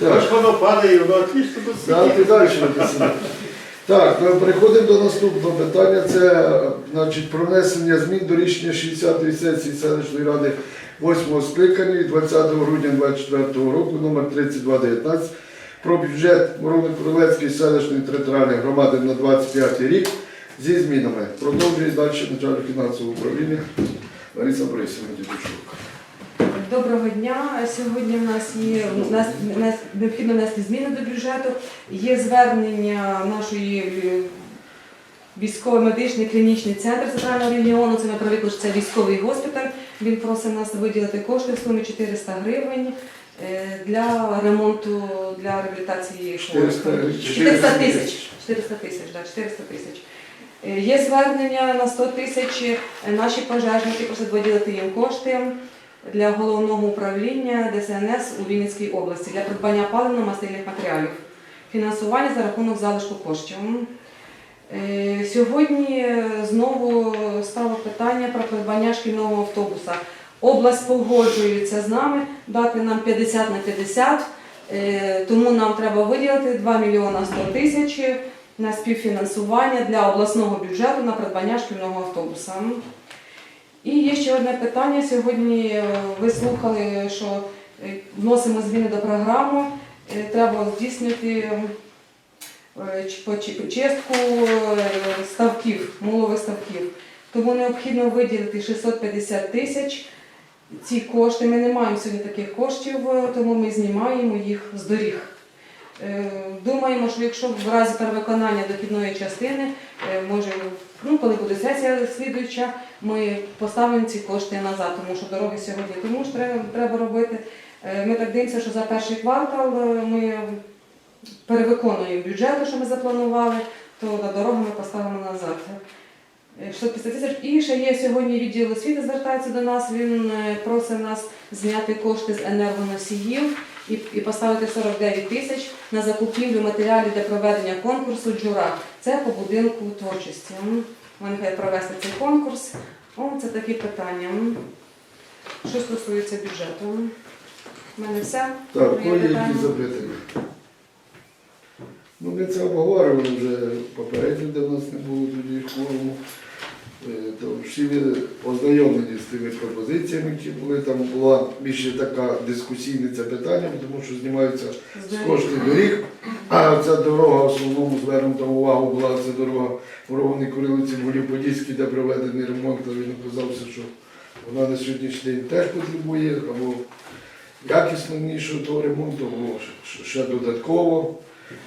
Так. Воно падає, воно отлично далі написано. Так, ну, переходимо до наступного питання. Це значить, про внесення змін до рішення 60-ї сесії селищної ради 8 скликання від 20 грудня 2024 року номер 3219 про бюджет Мороно-Кролецької селищної територіальної громади на 25 рік зі змінами. Продовжує далі начальник фінансового управління Лариса Борисівна Дідучук. Доброго дня. Сьогодні в нас є у нас, нас необхідно внести зміни до бюджету. Є звернення нашої е, військово-медичний клінічний центр центрального регіону. Це що це військовий госпіталь. Він просить нас виділити кошти в сумі 400 гривень е, для ремонту для реабілітації 400 тисяч. 400 тисяч, да, 400 тисяч. Е, Є звернення на 100 тисяч. Наші пожежники просять виділити їм кошти для головного управління ДСНС у Вінницькій області для придбання паливно-мастильних матеріалів. Фінансування за рахунок залишку коштів. Е, Сьогодні е, знову стало питання про придбання шкільного автобуса. Область погоджується з нами дати нам 50 на 50, е, тому нам треба виділити 2 мільйона 100 тисяч на співфінансування для обласного бюджету на придбання шкільного автобуса. І є ще одне питання. Сьогодні е, ви слухали, що е, вносимо зміни до програми. Е, Треба здійснити чистку ставків, мулових ставків. Тому необхідно виділити 650 тисяч. Ці кошти ми не маємо сьогодні таких коштів, тому ми знімаємо їх з доріг. Думаємо, що якщо в разі перевиконання дохідної частини, може, ну, коли буде сесія слідуюча, ми поставимо ці кошти назад, тому що дороги сьогодні тому ж треба, треба робити. Е, Ми так дивимося, що за перший квартал е, ми перевиконуємо бюджету, що ми запланували, то на дорогу ми поставимо назад. Е, 650 тисяч. І ще є сьогодні відділ освіти звертається до нас. Він е, просить нас зняти кошти з енергоносіїв і, і поставити 49 тисяч на закупівлю матеріалів для проведення конкурсу джура. Це по будинку творчості. Вони хочуть провести цей конкурс. О, це такі питання. Що стосується бюджету. У мене все. Так, Є якісь запитання? Ну, ми це обговорювали вже попередньо, де в нас не було тоді форуму. Е, То всі ви ознайомлені з тими пропозиціями, які були. Там була більше така дискусійне це питання, тому що знімаються з коштів доріг. А ця дорога в основному звернута увагу була ця дорога Воровни Курилиці в Подільській, де проведений ремонт. а Він оказався, що вона на сьогоднішній день теж потребує або якіснішого того ремонту, або ще додатково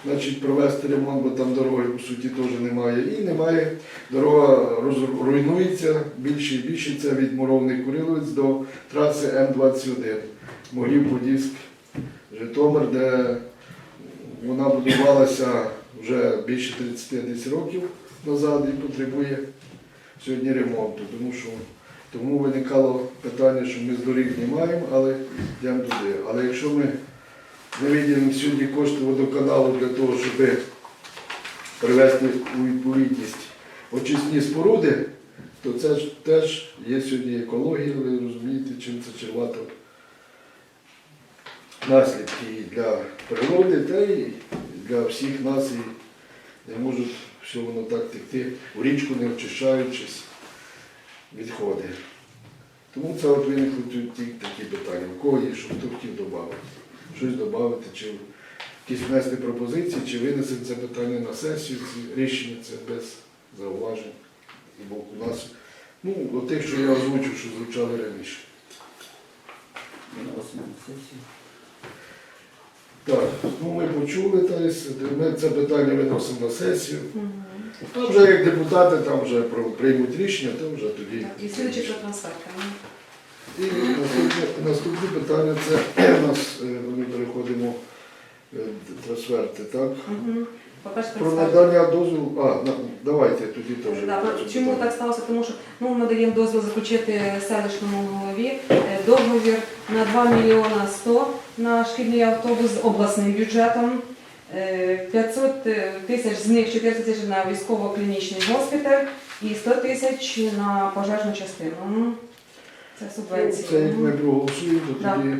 значить, провести ремонт, бо там дороги по суті теж немає. І немає. Дорога руйнується більше і більше. Це від Муровний Куриловець до траси М21. Могилів Подільськ, Житомир, де вона будувалася вже більше 30 років назад і потребує сьогодні ремонту. Тому що тому виникало питання, що ми з доріг знімаємо, але йдемо туди. Але якщо ми не виділимо сьогодні кошти водоканалу для того, щоб привести у відповідність очисні споруди, то це ж теж є сьогодні екологія, ви розумієте, чим це червато наслідки і для природи, та й для всіх нас і не можуть все воно так текти, в річку не очищаючись відходи. Тому це от виникли такі питання. У кого є, що хто хотів додати? Щось додати, чи якісь внести пропозиції, чи винесемо це питання на сесію, ці рішення це без зауважень. Бо у нас, ну, от тих, що я озвучив, що звучали раніше. Так, ну ми почули, та ми це питання виносимо на сесію. Там вже як депутати там вже приймуть рішення, то вже тоді. Так, І слідчі. М. І наступне, наступне питання це у нас е, ми переходимо е, трансферти, так? По-перше, Про надання дозволу. А, давайте тоді теж. Да, Чому так сталося? Тому що ну, ми даємо дозвіл заключити селищному голові е, договір на 2 мільйона 100 на шкільний автобус з обласним бюджетом. Е, 500 тисяч з них 400 тисяч на військово-клінічний госпіталь і 100 тисяч на пожежну частину. Це Ну, субвенція. Це як ми проголосуємо, то Да. тоді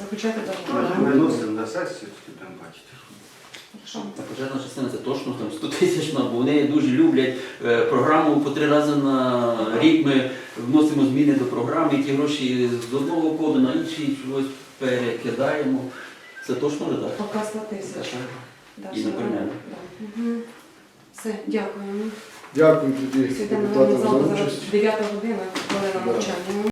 Заключати Ми договор. виносимо на сесію, будемо бачити. Хорошо. А пожежна частина це точно там 100 тисяч, бо вони дуже люблять е, програму по три рази на рік. Ми вносимо зміни до програми, і ті гроші з одного коду на інший чогось перекидаємо. Це точно так? Поки 100 тисяч. Да, І нормально. Да. Мгм. Все, дякуємо. Дякую тоді депутатам за участь. 9 година, хвилина Да. навчання.